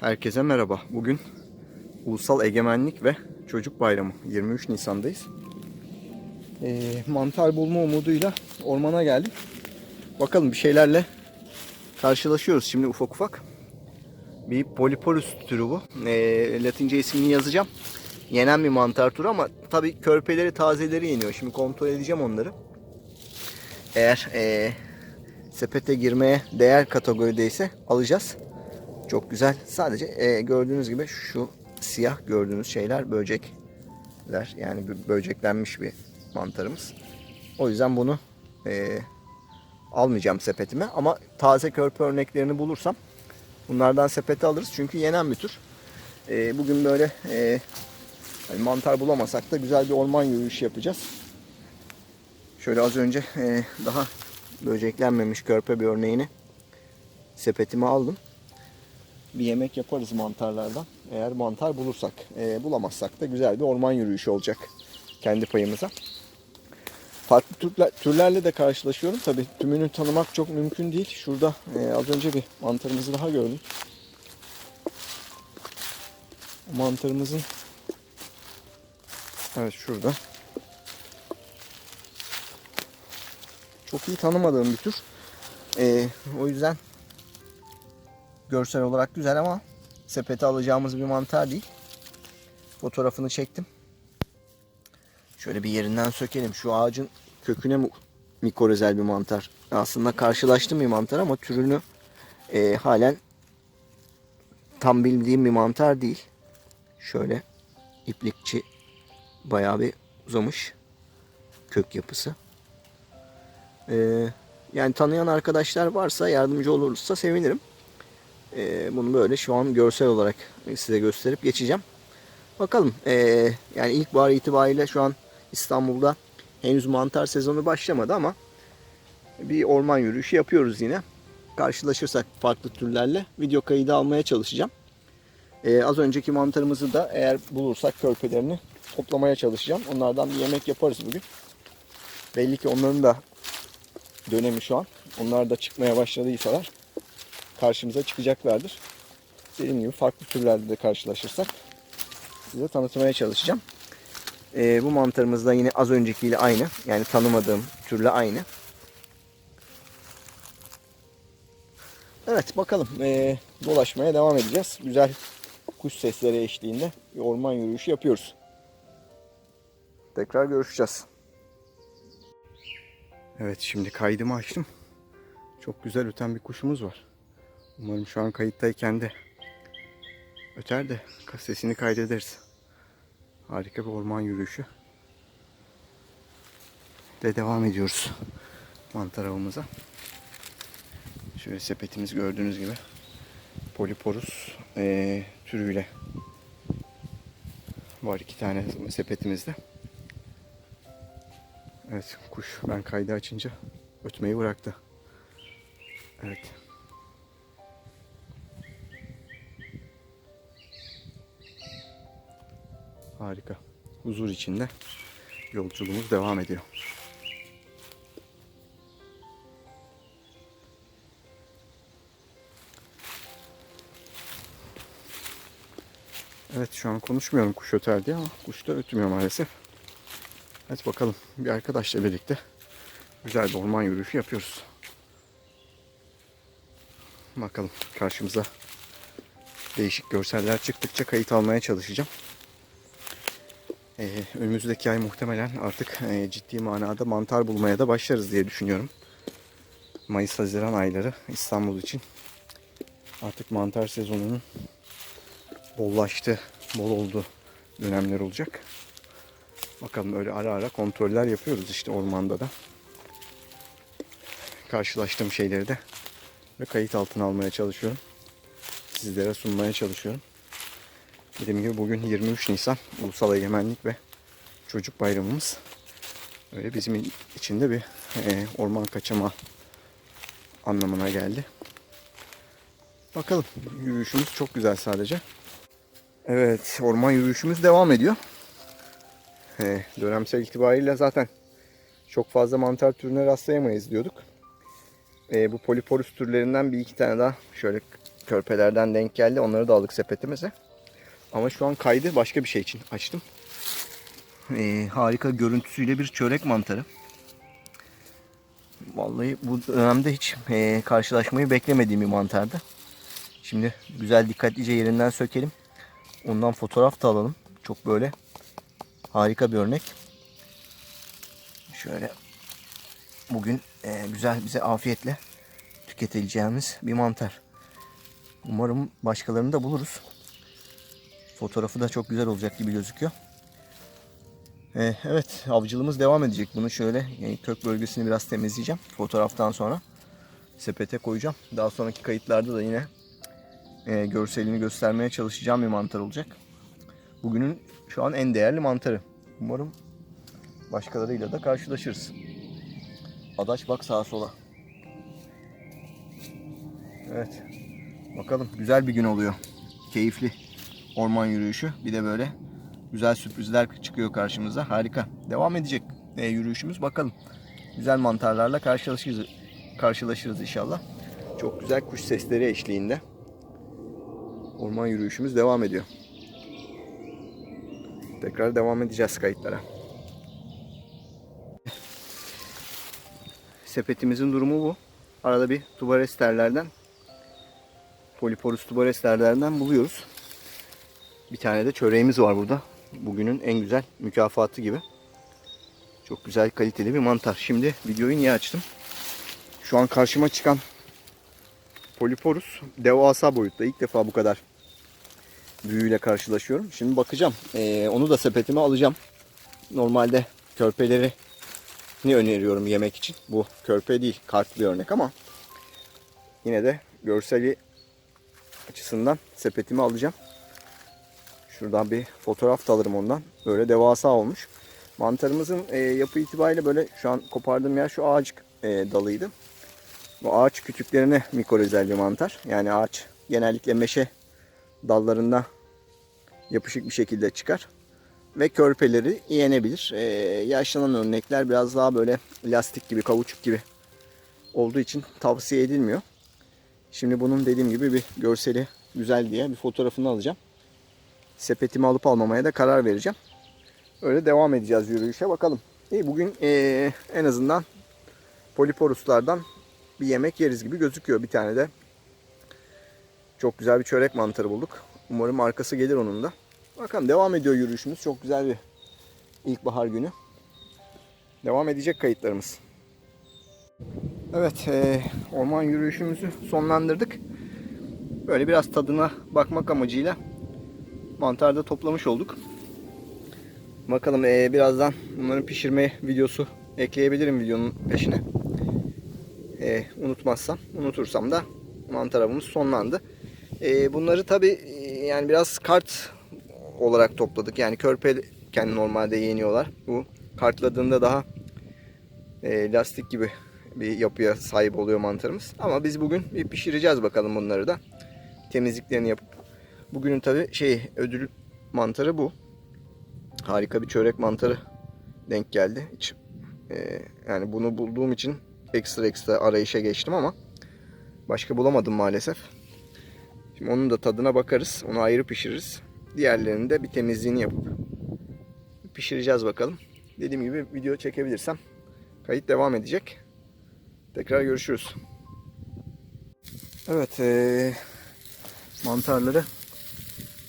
Herkese merhaba. Bugün Ulusal Egemenlik ve Çocuk Bayramı. 23 Nisan'dayız. Ee, mantar bulma umuduyla ormana geldim. Bakalım bir şeylerle karşılaşıyoruz şimdi ufak ufak. Bir Polyporus türü bu. Ee, Latince ismini yazacağım. Yenen bir mantar türü ama tabii körpeleri tazeleri yeniyor. Şimdi kontrol edeceğim onları. Eğer ee, sepete girmeye değer kategorideyse alacağız. Çok güzel. Sadece e, gördüğünüz gibi şu siyah gördüğünüz şeyler böcekler. Yani böceklenmiş bir mantarımız. O yüzden bunu e, almayacağım sepetime. Ama taze körpe örneklerini bulursam bunlardan sepete alırız. Çünkü yenen bir tür. E, bugün böyle e, hani mantar bulamasak da güzel bir orman yürüyüşü yapacağız. Şöyle az önce e, daha böceklenmemiş körpe bir örneğini sepetime aldım bir yemek yaparız mantarlardan. Eğer mantar bulursak. Ee, bulamazsak da güzel bir orman yürüyüşü olacak. Kendi payımıza. Farklı türler, türlerle de karşılaşıyorum. Tabi tümünü tanımak çok mümkün değil. Şurada e, az önce bir mantarımızı daha gördüm. Mantarımızın Evet şurada. Çok iyi tanımadığım bir tür. Ee, o yüzden görsel olarak güzel ama sepete alacağımız bir mantar değil. Fotoğrafını çektim. Şöyle bir yerinden sökelim. Şu ağacın köküne mi mikrozel bir mantar. Aslında karşılaştığım bir mantar ama türünü e, halen tam bildiğim bir mantar değil. Şöyle iplikçi bayağı bir uzamış kök yapısı. Ee, yani tanıyan arkadaşlar varsa yardımcı olursa sevinirim. Ee, bunu böyle şu an görsel olarak size gösterip geçeceğim. Bakalım ee, yani ilkbahar itibariyle şu an İstanbul'da henüz mantar sezonu başlamadı ama bir orman yürüyüşü yapıyoruz yine. Karşılaşırsak farklı türlerle video kaydı almaya çalışacağım. Ee, az önceki mantarımızı da eğer bulursak körpelerini toplamaya çalışacağım. Onlardan bir yemek yaparız bugün. Belli ki onların da dönemi şu an. Onlar da çıkmaya başladıysalar karşımıza çıkacaklardır. Dediğim gibi farklı türlerde de karşılaşırsak size tanıtmaya çalışacağım. Ee, bu mantarımız da yine az öncekiyle aynı. Yani tanımadığım türle aynı. Evet bakalım ee, dolaşmaya devam edeceğiz. Güzel kuş sesleri eşliğinde bir orman yürüyüşü yapıyoruz. Tekrar görüşeceğiz. Evet şimdi kaydımı açtım. Çok güzel öten bir kuşumuz var. Umarım şu an kayıttayken de öter de sesini kaydederiz. Harika bir orman yürüyüşü. De devam ediyoruz mantar avımıza. Şöyle sepetimiz gördüğünüz gibi Polyporus ee, türüyle var iki tane sepetimizde. Evet kuş ben kaydı açınca ötmeyi bıraktı. Evet. Harika. Huzur içinde yolculuğumuz devam ediyor. Evet şu an konuşmuyorum kuş öter diye ama kuş da ötmüyor maalesef. Evet bakalım bir arkadaşla birlikte güzel bir orman yürüyüşü yapıyoruz. Bakalım karşımıza değişik görseller çıktıkça kayıt almaya çalışacağım. Ee, önümüzdeki ay muhtemelen artık e, ciddi manada mantar bulmaya da başlarız diye düşünüyorum. Mayıs-Haziran ayları İstanbul için artık mantar sezonunun bollaştı, bol oldu dönemler olacak. Bakalım öyle ara ara kontroller yapıyoruz işte ormanda da. Karşılaştığım şeyleri de ve kayıt altına almaya çalışıyorum. Sizlere sunmaya çalışıyorum. Dediğim gibi bugün 23 Nisan Ulusal Egemenlik ve Çocuk Bayramımız. Öyle bizim için de bir e, orman kaçama anlamına geldi. Bakalım yürüyüşümüz çok güzel sadece. Evet orman yürüyüşümüz devam ediyor. E, dönemsel itibariyle zaten çok fazla mantar türüne rastlayamayız diyorduk. E, bu poliporus türlerinden bir iki tane daha şöyle körpelerden denk geldi. Onları da aldık sepetimize. Ama şu an kaydı başka bir şey için açtım. Ee, harika görüntüsüyle bir çörek mantarı. Vallahi bu dönemde hiç e, karşılaşmayı beklemediğim bir mantardı. Şimdi güzel dikkatlice yerinden sökelim. Ondan fotoğraf da alalım. Çok böyle harika bir örnek. Şöyle bugün e, güzel bize afiyetle tüketileceğimiz bir mantar. Umarım başkalarını da buluruz. Fotoğrafı da çok güzel olacak gibi gözüküyor. E, evet avcılığımız devam edecek. Bunu şöyle e, kök bölgesini biraz temizleyeceğim. Fotoğraftan sonra sepete koyacağım. Daha sonraki kayıtlarda da yine e, görselini göstermeye çalışacağım bir mantar olacak. Bugünün şu an en değerli mantarı. Umarım başkalarıyla da karşılaşırız. Adaş bak sağa sola. Evet. Bakalım güzel bir gün oluyor. Keyifli orman yürüyüşü. Bir de böyle güzel sürprizler çıkıyor karşımıza. Harika. Devam edecek e, yürüyüşümüz. Bakalım. Güzel mantarlarla karşılaşırız, karşılaşırız inşallah. Çok güzel kuş sesleri eşliğinde. Orman yürüyüşümüz devam ediyor. Tekrar devam edeceğiz kayıtlara. Sepetimizin durumu bu. Arada bir tubaresterlerden Poliporus tubaresterlerden buluyoruz. Bir tane de çöreğimiz var burada. Bugünün en güzel mükafatı gibi. Çok güzel kaliteli bir mantar. Şimdi videoyu niye açtım? Şu an karşıma çıkan Poliporus devasa boyutta. İlk defa bu kadar büyüğüyle karşılaşıyorum. Şimdi bakacağım. Ee, onu da sepetime alacağım. Normalde körpeleri ne öneriyorum yemek için. Bu körpe değil, kart bir örnek ama yine de görseli açısından sepetimi alacağım. Şuradan bir fotoğraf da alırım ondan. Böyle devasa olmuş. Mantarımızın e, yapı itibariyle böyle şu an kopardığım yer şu ağaç e, dalıydı. Bu ağaç kütüklerine mikorözel bir mantar. Yani ağaç genellikle meşe dallarında yapışık bir şekilde çıkar. Ve körpeleri yenebilir. Ee, yaşlanan örnekler biraz daha böyle lastik gibi, kavuçuk gibi olduğu için tavsiye edilmiyor. Şimdi bunun dediğim gibi bir görseli güzel diye bir fotoğrafını alacağım. Sepetimi alıp almamaya da karar vereceğim. Öyle devam edeceğiz yürüyüşe bakalım. İyi bugün ee, en azından poliporuslardan bir yemek yeriz gibi gözüküyor. Bir tane de çok güzel bir çörek mantarı bulduk. Umarım arkası gelir onun da. Bakalım devam ediyor yürüyüşümüz. Çok güzel bir ilkbahar günü. Devam edecek kayıtlarımız. Evet, e, orman yürüyüşümüzü sonlandırdık. Böyle biraz tadına bakmak amacıyla mantarda toplamış olduk. Bakalım e, birazdan bunların pişirme videosu ekleyebilirim videonun peşine. E, unutmazsam, unutursam da mantar avımız sonlandı. E, bunları tabi yani biraz kart olarak topladık. Yani körpeyken normalde yeniyorlar. Bu kartladığında daha e, lastik gibi bir yapıya sahip oluyor mantarımız. Ama biz bugün bir pişireceğiz bakalım bunları da. Temizliklerini yapıp. Bugünün tabi şey ödül mantarı bu. Harika bir çörek mantarı denk geldi. Hiç, e, yani bunu bulduğum için ekstra ekstra arayışa geçtim ama başka bulamadım maalesef. Şimdi onun da tadına bakarız. Onu ayrı pişiririz. Diğerlerini de bir temizliğini yapıp pişireceğiz bakalım. Dediğim gibi video çekebilirsem kayıt devam edecek. Tekrar görüşürüz. Evet ee, mantarları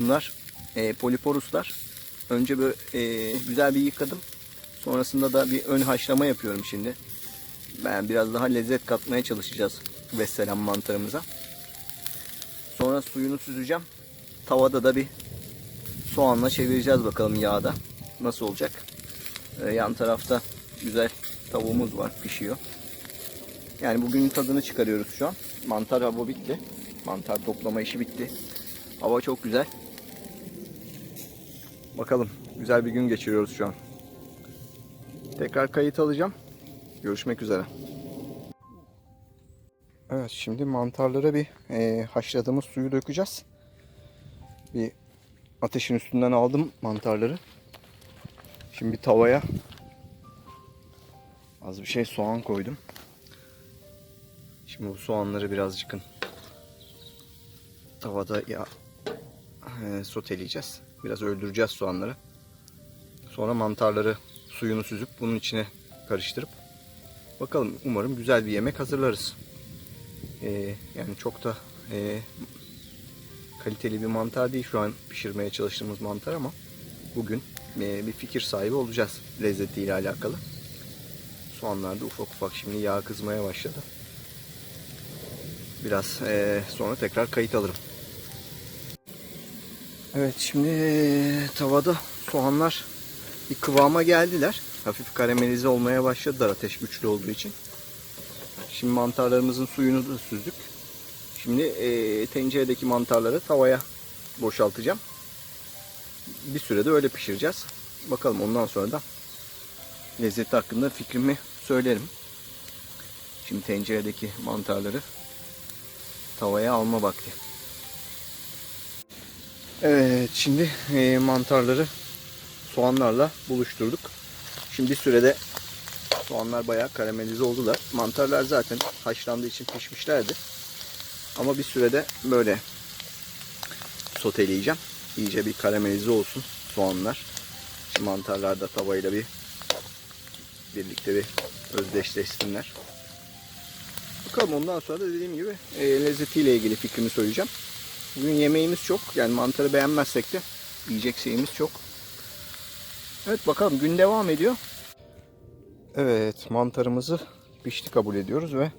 bunlar e, poliporuslar. Önce böyle e, güzel bir yıkadım. Sonrasında da bir ön haşlama yapıyorum şimdi. Ben biraz daha lezzet katmaya çalışacağız vesselam mantarımıza. Sonra suyunu süzeceğim. Tavada da bir soğanla çevireceğiz bakalım yağda. Nasıl olacak? Ee, yan tarafta güzel tavuğumuz var pişiyor. Yani bugünün tadını çıkarıyoruz şu an. Mantar hava bitti. Mantar toplama işi bitti. Hava çok güzel. Bakalım güzel bir gün geçiriyoruz şu an. Tekrar kayıt alacağım. Görüşmek üzere. Evet şimdi mantarlara bir e, haşladığımız suyu dökeceğiz. Bir ateşin üstünden aldım mantarları. Şimdi bir tavaya az bir şey soğan koydum. Şimdi bu soğanları birazcık tavada ya e, soteleyeceğiz. Biraz öldüreceğiz soğanları. Sonra mantarları suyunu süzüp bunun içine karıştırıp bakalım umarım güzel bir yemek hazırlarız. E, yani çok da e, kaliteli bir mantar değil şu an pişirmeye çalıştığımız mantar ama bugün e, bir fikir sahibi olacağız lezzetiyle alakalı. Soğanlar da ufak ufak şimdi yağ kızmaya başladı. Biraz e, sonra tekrar kayıt alırım. Evet şimdi tavada soğanlar bir kıvama geldiler. Hafif karamelize olmaya başladılar ateş güçlü olduğu için. Şimdi mantarlarımızın suyunu da süzdük. Şimdi e, tenceredeki mantarları tavaya boşaltacağım. Bir sürede öyle pişireceğiz. Bakalım ondan sonra da lezzeti hakkında fikrimi söylerim. Şimdi tenceredeki mantarları tavaya alma vakti. Evet şimdi e, mantarları soğanlarla buluşturduk. Şimdi bir sürede soğanlar bayağı karamelize oldular. Mantarlar zaten haşlandığı için pişmişlerdi. Ama bir sürede böyle soteleyeceğim. İyice bir karamelize olsun soğanlar. Şu mantarlar da tavayla bir birlikte bir özdeşleşsinler. Bakalım ondan sonra da dediğim gibi e, lezzetiyle ilgili fikrimi söyleyeceğim. Bugün yemeğimiz çok. Yani mantarı beğenmezsek de yiyecek şeyimiz çok. Evet bakalım gün devam ediyor. Evet mantarımızı pişti kabul ediyoruz ve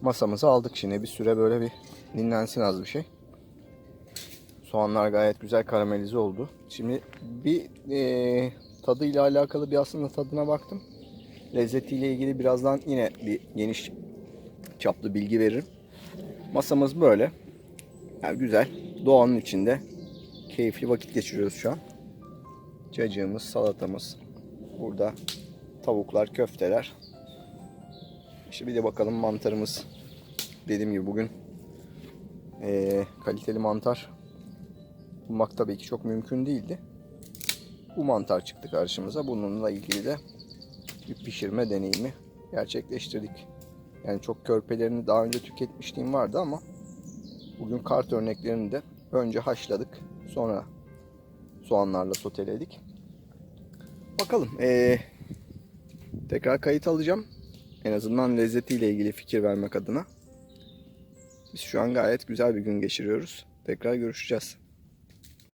masamıza aldık şimdi. Bir süre böyle bir dinlensin az bir şey. Soğanlar gayet güzel karamelize oldu. Şimdi bir e, tadıyla alakalı bir aslında tadına baktım. Lezzetiyle ilgili birazdan yine bir geniş çaplı bilgi veririm. Masamız böyle. Yani güzel. Doğanın içinde keyifli vakit geçiriyoruz şu an. Cacığımız, salatamız. Burada tavuklar, köfteler. İşte bir de bakalım mantarımız. Dediğim gibi bugün eee, kaliteli mantar bulmak tabii ki çok mümkün değildi. Bu mantar çıktı karşımıza. Bununla ilgili de bir pişirme deneyimi gerçekleştirdik. Yani çok körpelerini daha önce tüketmişliğim vardı ama bugün kart örneklerini de önce haşladık. Sonra soğanlarla soteledik. Bakalım. ee, tekrar kayıt alacağım. En azından lezzetiyle ilgili fikir vermek adına. Biz şu an gayet güzel bir gün geçiriyoruz. Tekrar görüşeceğiz.